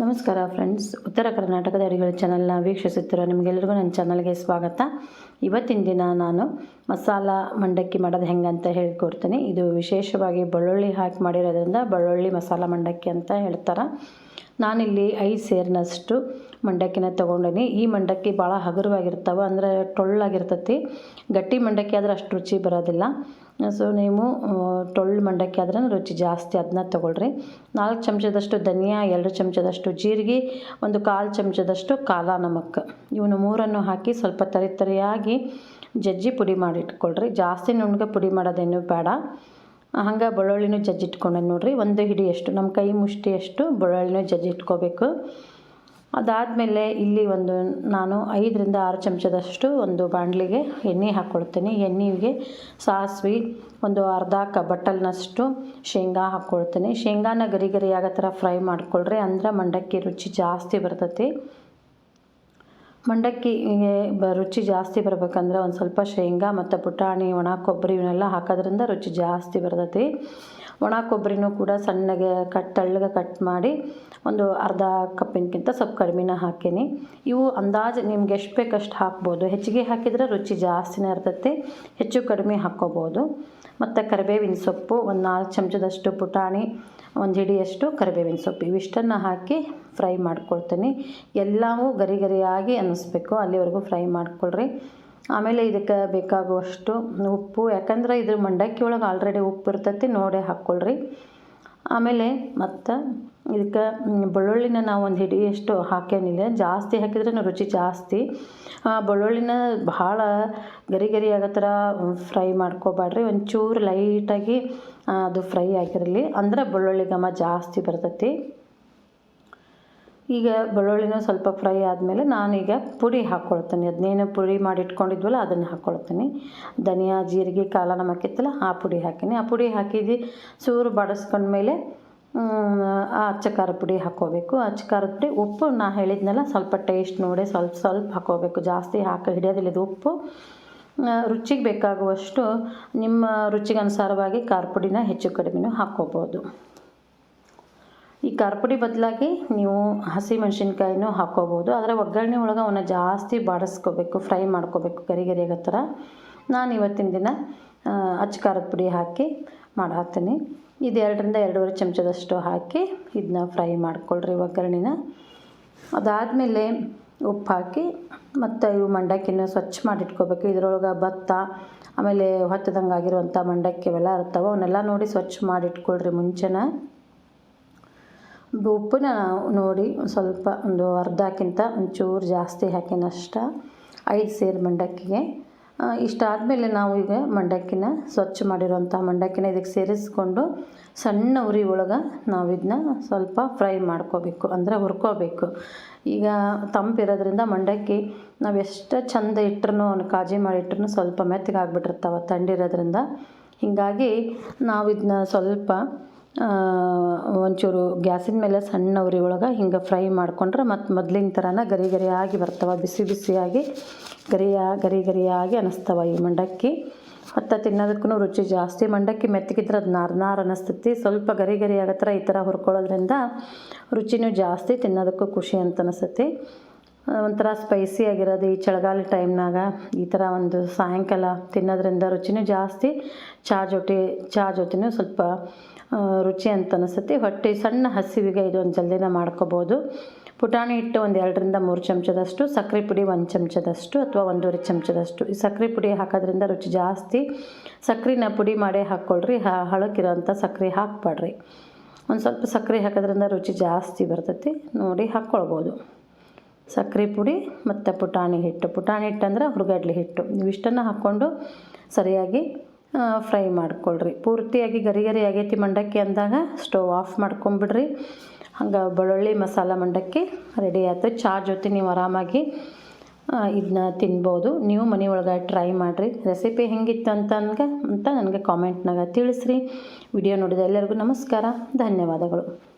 ನಮಸ್ಕಾರ ಫ್ರೆಂಡ್ಸ್. ಉತ್ತರ ಕರ್ನಾಟಕದ ಅಡಿಗಳ ಚಾನಲ್ನ ವೀಕ್ಷಿಸುತ್ತಿರೋ ನಿಮಗೆಲ್ಲರಿಗೂ ನನ್ನ ಚಾನಲ್ಗೆ ಸ್ವಾಗತ. ಇವತ್ತಿನ ದಿನ ನಾನು ಮಸಾಲ ಮಂಡಕ್ಕಿ ಮಾಡೋದು ಹೆಂಗೆ ಅಂತ ಹೇಳ್ಕೊಡ್ತೀನಿ. ಇದು ವಿಶೇಷವಾಗಿ ಬೆಳ್ಳುಳ್ಳಿ ಹಾಕಿ ಮಾಡಿರೋದ್ರಿಂದ ಬೆಳ್ಳುಳ್ಳಿ ಮಸಾಲ ಮಂಡಕ್ಕಿ ಅಂತ ಹೇಳ್ತಾರೆ. ನಾನಿಲ್ಲಿ ಐದು ಸೇರಿನಷ್ಟು ಮಂಡಕ್ಕಿನ ತೊಗೊಂಡಿನಿ. ಈ ಮಂಡಕ್ಕಿ ಭಾಳ ಹಗುರವಾಗಿರ್ತಾವೆ, ಅಂದರೆ ಟೊಳ್ಳಾಗಿರ್ತತಿ. ಗಟ್ಟಿ ಮಂಡಕ್ಕಿ ಆದರೆ ಅಷ್ಟು ರುಚಿ ಬರೋದಿಲ್ಲ. ಸೊ ನೀವು ಟೊಳ್ಳು ಮಂಡಕ್ಕಿ ಆದ್ರೆ ರುಚಿ ಜಾಸ್ತಿ ಅದನ್ನ ತೊಗೊಳ್ರಿ. ನಾಲ್ಕು ಚಮಚದಷ್ಟು ಧನಿಯಾ, ಎರಡು ಚಮಚದಷ್ಟು ಜೀರಿಗೆ, ಒಂದು ಕಾಲು ಚಮಚದಷ್ಟು ಕಾಲ ನಮಕ್ ಇವನು ಮೂರನ್ನು ಹಾಕಿ ಸ್ವಲ್ಪ ತರಿ ತರಿಯಾಗಿ ಜಜ್ಜಿ ಪುಡಿ ಮಾಡಿಟ್ಕೊಳ್ರಿ. ಜಾಸ್ತಿ ನುಣ್ಣಗೆ ಪುಡಿ ಮಾಡೋದೇನು ಬೇಡ. ಹಂಗೆ ಬೆಳ್ಳುಳ್ಳಿನೂ ಜಜ್ಜಿಟ್ಕೊಂಡೆ ನೋಡಿರಿ. ಒಂದು ಹಿಡಿಯಷ್ಟು, ನಮ್ಮ ಕೈ ಮುಷ್ಟಿಯಷ್ಟು ಬೆಳ್ಳುಳ್ಳಿನೂ ಜಜ್ಜಿಟ್ಕೋಬೇಕು ಅದಾದಮೇಲೆ ಇಲ್ಲಿ ಒಂದು ನಾನು ಐದರಿಂದ ಆರು ಚಮಚದಷ್ಟು ಒಂದು ಬಾಣಲಿಗೆ ಎಣ್ಣೆ ಹಾಕ್ಕೊಳ್ತೀನಿ. ಎಣ್ಣೆಗೆ ಸಾಸಿವೆ, ಒಂದು ಅರ್ಧ ಕ ಬಟ್ಟಲ್ನಷ್ಟು ಶೇಂಗಾ ಹಾಕ್ಕೊಳ್ತೀನಿ. ಶೇಂಗಾನ ಗರಿ ಗರಿ ಆಗೋ ಥರ ಫ್ರೈ ಮಾಡ್ಕೊಳ್ರಿ. ಅಂದ್ರೆ ಮಂಡಕ್ಕಿ ರುಚಿ ಜಾಸ್ತಿ ಬರ್ತೈತಿ. ಮಂಡಕ್ಕಿಗೆ ಬ ರುಚಿ ಜಾಸ್ತಿ ಬರಬೇಕಂದ್ರೆ ಒಂದು ಸ್ವಲ್ಪ ಶೇಂಗಾ ಮತ್ತು ಪುಟಾಣಿ ಒಣ ಕೊಬ್ಬರಿ ಇವನ್ನೆಲ್ಲ ಹಾಕೋದ್ರಿಂದ ರುಚಿ ಜಾಸ್ತಿ ಬರ್ತೈತಿ. ಒಣ ಕೊಬ್ಬರಿನೂ ಕೂಡ ಸಣ್ಣಗೆ ಕಟ್, ತಳ್ಳಗೆ ಕಟ್ ಮಾಡಿ ಒಂದು ಅರ್ಧ ಕಪ್ಪಿನಕ್ಕಿಂತ ಸ್ವಲ್ಪ ಕಡಿಮೆನ ಹಾಕೀನಿ. ಇವು ಅಂದಾಜು ನಿಮ್ಗೆ ಎಷ್ಟು ಬೇಕಷ್ಟು ಹಾಕ್ಬೋದು. ಹೆಚ್ಚಿಗೆ ಹಾಕಿದರೆ ರುಚಿ ಜಾಸ್ತಿನೇ ಇರ್ತೈತಿ. ಹೆಚ್ಚು ಕಡಿಮೆ ಹಾಕ್ಕೋಬೋದು. ಮತ್ತು ಕರಿಬೇವಿನ ಸೊಪ್ಪು, ಒಂದು ನಾಲ್ಕು ಚಮಚದಷ್ಟು ಪುಟಾಣಿ, ಒಂದು ಹಿಡಿಯಷ್ಟು ಕರಿಬೇವಿನ ಸೊಪ್ಪು. ಇವಿಷ್ಟನ್ನು ಹಾಕಿ ಫ್ರೈ ಮಾಡ್ಕೊಳ್ತೀನಿ. ಎಲ್ಲವೂ ಗರಿ ಗರಿಯಾಗಿ ಅನ್ನಿಸ್ಬೇಕು. ಅಲ್ಲಿವರೆಗೂ ಫ್ರೈ ಮಾಡ್ಕೊಳ್ರಿ. ಆಮೇಲೆ ಇದಕ್ಕೆ ಬೇಕಾಗುವಷ್ಟು ಉಪ್ಪು, ಯಾಕಂದ್ರೆ ಇದ್ರ ಮಂಡಕ್ಕಿ ಒಳಗೆ ಆಲ್ರೆಡಿ ಉಪ್ಪು ಇರ್ತೈತಿ, ನೋಡಿ ಹಾಕ್ಕೊಳ್ರಿ. ಆಮೇಲೆ ಮತ್ತು ಇದಕ್ಕೆ ಬೆಳ್ಳುಳ್ಳಿನ ನಾವು ಒಂದು ಹಿಡಿಯಷ್ಟು ಹಾಕೇನಿಲ್ಲ ಜಾಸ್ತಿ ಹಾಕಿದ್ರೆ ರುಚಿ ಜಾಸ್ತಿ. ಬೆಳ್ಳುಳ್ಳಿನ ಭಾಳ ಗರಿ ಗರಿ ಆಗೋ ಥರ ಫ್ರೈ ಮಾಡ್ಕೋಬೇಡ್ರಿ ಒಂಚೂರು ಲೈಟಾಗಿ ಅದು ಫ್ರೈ ಆಗಿರಲಿ ಅಂದ್ರೆ ಬೆಳ್ಳುಳ್ಳಿ ಘಮ ಜಾಸ್ತಿ ಬರ್ತೈತಿ. ಈಗ ಬೆಳ್ಳುಳ್ಳಿನೂ ಸ್ವಲ್ಪ ಫ್ರೈ ಆದಮೇಲೆ ನಾನೀಗ ಪುಡಿ ಹಾಕ್ಕೊಳ್ತೀನಿ. ಅದನ್ನೇನು ಪುಡಿ ಮಾಡಿ ಇಟ್ಕೊಂಡಿದ್ವಲ್ಲ ಅದನ್ನು ಹಾಕ್ಕೊಳ್ತೀನಿ. ಧನಿಯಾ, ಜೀರಿಗೆ ಕಾಲ ನಮಕ್ಕಿತ್ತಲ್ಲ ಆ ಪುಡಿ ಹಾಕೀನಿ. ಆ ಪುಡಿ ಹಾಕಿದ್ದು ಸೂರು ಬಡಿಸ್ಕೊಂಡ್ಮೇಲೆ ಆ ಅಚ್ಚ ಖಾರದ ಪುಡಿ ಹಾಕ್ಕೋಬೇಕು. ಅಚ್ಚ ಖಾರದ ಪುಡಿ ಉಪ್ಪು ನಾ ಹೇಳಿದ್ನಲ್ಲ, ಸ್ವಲ್ಪ ಟೇಸ್ಟ್ ನೋಡಿ ಸ್ವಲ್ಪ ಸ್ವಲ್ಪ ಹಾಕ್ಕೋಬೇಕು. ಜಾಸ್ತಿ ಹಾಕಿ ಹಿಡಿಯೋದಿಲ್ಲ ಇದು ಉಪ್ಪು ರುಚಿಗೆ ಬೇಕಾಗುವಷ್ಟು ನಿಮ್ಮ ರುಚಿಗೆ ಅನುಸಾರವಾಗಿ ಖಾರ ಪುಡಿನ ಹೆಚ್ಚು ಕಡಿಮೆನೂ ಹಾಕ್ಕೋಬೋದು. ಈ ಕರ್ಪುಡಿ ಪುಡಿ ಬದಲಾಗಿ ನೀವು ಹಸಿ ಮೆಣಸಿನ್ಕಾಯಿನೂ ಆದರೆ ಒಗ್ಗರಣೆ ಒಳಗೆ ಅವನ್ನ ಜಾಸ್ತಿ ಬಾಡಿಸ್ಕೋಬೇಕು, ಫ್ರೈ ಮಾಡ್ಕೋಬೇಕು ಗರಿ ಗರಿ ಥರ ನಾನು ಇವತ್ತಿನ ದಿನ ಅಚ್ಚ ಖಾರದ ಪುಡಿ ಹಾಕಿ ಮಾಡಾಕ್ತೀನಿ ಇದು ಎರಡರಿಂದ ಎರಡೂವರೆ ಚಮಚದಷ್ಟು ಹಾಕಿ ಇದನ್ನ ಫ್ರೈ ಮಾಡ್ಕೊಳ್ರಿ ಒಗ್ಗರಣೆನ. ಅದಾದಮೇಲೆ ಉಪ್ಪು ಹಾಕಿ ಮತ್ತು ಇವು ಮಂಡಕ್ಕಿನ ಸ್ವಚ್ಛ ಮಾಡಿಟ್ಕೋಬೇಕು. ಇದರೊಳಗೆ ಭತ್ತ, ಆಮೇಲೆ ಹೊತ್ತದಂಗೆ ಆಗಿರುವಂಥ ಮಂಡಕ್ಕಿ ಇವೆಲ್ಲ ಇರ್ತಾವೆ, ಅವನ್ನೆಲ್ಲ ನೋಡಿ ಸ್ವಚ್ಛ ಮಾಡಿಟ್ಕೊಳ್ರಿ ಮುಂಚೆನೇ. ಉಪ್ಪನ್ನ ನೋಡಿ ಸ್ವಲ್ಪ ಒಂದು ಅರ್ಧಕ್ಕಿಂತ ಒಂಚೂರು ಜಾಸ್ತಿ ಹಾಕಿನಷ್ಟ ಐದು ಸೇರು ಮಂಡಕ್ಕಿಗೆ. ಇಷ್ಟಾದಮೇಲೆ ನಾವು ಈಗ ಮಂಡಕ್ಕಿನ ಸ್ವಚ್ಛ ಮಾಡಿರೋಂಥ ಮಂಡಕ್ಕಿನ ಇದಕ್ಕೆ ಸೇರಿಸ್ಕೊಂಡು ಸಣ್ಣ ಉರಿ ಒಳಗೆ ನಾವು ಇದನ್ನ ಸ್ವಲ್ಪ ಫ್ರೈ ಮಾಡ್ಕೋಬೇಕು, ಅಂದರೆ ಹುರ್ಕೋಬೇಕು. ಈಗ ತಂಪಿರೋದ್ರಿಂದ ಮಂಡಕ್ಕಿ ನಾವು ಎಷ್ಟು ಚಂದ ಅವನು ಕಾಜಿ ಮಾಡಿಟ್ರು ಸ್ವಲ್ಪ ಮೆತ್ತಗೆ ಆಗ್ಬಿಟ್ಟಿರ್ತಾವೆ ತಂಡಿರೋದ್ರಿಂದ ಹೀಗಾಗಿ ನಾವು ಇದನ್ನ ಸ್ವಲ್ಪ ಒಂಚೂರು ಗ್ಯಾಸಿನ ಮೇಲೆ ಸಣ್ಣ ಉರಿ ಒಳಗೆ ಹಿಂಗೆ ಫ್ರೈ ಮಾಡ್ಕೊಂಡ್ರೆ ಮತ್ತು ಮೊದಲಿನ ಥರನ ಗರಿ ಗರಿಯಾಗಿ ಬರ್ತವೆ, ಬಿಸಿ ಬಿಸಿಯಾಗಿ ಗರಿಯ, ಗರಿ ಗರಿಯಾಗಿ ಅನ್ನಿಸ್ತವೆ ಈ ಮಂಡಕ್ಕಿ. ಮತ್ತು ತಿನ್ನೋದಕ್ಕೂ ರುಚಿ ಜಾಸ್ತಿ. ಮಂಡಕ್ಕಿ ಮೆತ್ತಗಿದ್ರೆ ಅದು ನಾರು ನಾರು ಅನ್ನಿಸ್ತೈತಿ ಸ್ವಲ್ಪ ಗರಿ ಗರಿ ಆಗೋ ಈ ಥರ ಹುರ್ಕೊಳ್ಳೋದ್ರಿಂದ ರುಚಿನೂ ಜಾಸ್ತಿ, ತಿನ್ನೋದಕ್ಕೂ ಖುಷಿ ಅಂತ ಅನಿಸ್ತೈತಿ. ಒಂಥರ ಸ್ಪೈಸಿ ಆಗಿರೋದು ಈ ಚಳಿಗಾಲ ಟೈಮ್ನಾಗ ಈ ಥರ ಒಂದು ಸಾಯಂಕಾಲ ತಿನ್ನೋದ್ರಿಂದ ರುಚಿನೂ ಜಾಸ್ತಿ ಚಹಾ ಜೊತೆ ಚಹಾ ಜೊತೆನೂ ಸ್ವಲ್ಪ ರುಚಿ ಅಂತ ಅನಿಸುತ್ತೆ. ಹೊಟ್ಟೆ ಸಣ್ಣ ಹಸಿವಿಗೆ ಇದೊಂದು ಜಲ್ದಿನ ಮಾಡ್ಕೋಬೋದು. ಪುಟಾಣಿ ಹಿಟ್ಟು ಒಂದು ಎರಡರಿಂದ ಮೂರು ಚಮಚದಷ್ಟು ಸಕ್ಕರೆ ಪುಡಿ ಒಂದು ಚಮಚದಷ್ಟು ಅಥವಾ ಒಂದೂವರೆ ಚಮಚದಷ್ಟು. ಈ ಸಕ್ಕರೆ ಪುಡಿ ಹಾಕೋದ್ರಿಂದ ರುಚಿ ಜಾಸ್ತಿ. ಸಕ್ಕರೆನ ಪುಡಿ ಮಾಡೇ ಹಾಕ್ಕೊಳ್ರಿ ಹಳಕ್ಕಿರೋಂಥ ಸಕ್ಕರೆ ಹಾಕ್ಬೇಡ್ರಿ. ಒಂದು ಸ್ವಲ್ಪ ಸಕ್ಕರೆ ಹಾಕೋದ್ರಿಂದ ರುಚಿ ಜಾಸ್ತಿ ಬರ್ತೈತಿ. ನೋಡಿ ಹಾಕ್ಕೊಳ್ಬೋದು ಸಕ್ಕರೆ ಪುಡಿ ಮತ್ತು ಪುಟಾಣಿ ಹಿಟ್ಟು. ಪುಟಾಣಿ ಹಿಟ್ಟು ಅಂದ್ರೆ ಹುರ್ಗಡ್ಲೆ ಹಿಟ್ಟು. ಇವಿಷ್ಟನ್ನು ಹಾಕ್ಕೊಂಡು ಸರಿಯಾಗಿ ಫ್ರೈ ಮಾಡ್ಕೊಳ್ರಿ. ಪೂರ್ತಿಯಾಗಿ ಗರಿ ಗರಿ ಆಗೈತಿ ಮಂಡಕ್ಕಿ ಅಂದಾಗ ಸ್ಟೋವ್ ಆಫ್ ಮಾಡ್ಕೊಂಬಿಡ್ರಿ. ಹಂಗೆ ಬೆಳ್ಳುಳ್ಳಿ ಮಸಾಲ ಮಂಡಕ್ಕಿ ರೆಡಿ ಆಯ್ತು. ಚಹಾ ಜೊತೆ ನೀವು ಆರಾಮಾಗಿ ಇದನ್ನ ತಿನ್ಬೋದು. ನೀವು ಮನೆ ಒಳಗೆ ಟ್ರೈ ಮಾಡಿರಿ. ರೆಸಿಪಿ ಹೆಂಗಿತ್ತು ಅಂತ ನನಗೆ ಅಂತ ನನಗೆ ಕಾಮೆಂಟ್ನಾಗ ತಿಳಿಸ್ರಿ. ವಿಡಿಯೋ ನೋಡಿದ ಎಲ್ಲರಿಗೂ ನಮಸ್ಕಾರ. ಧನ್ಯವಾದಗಳು.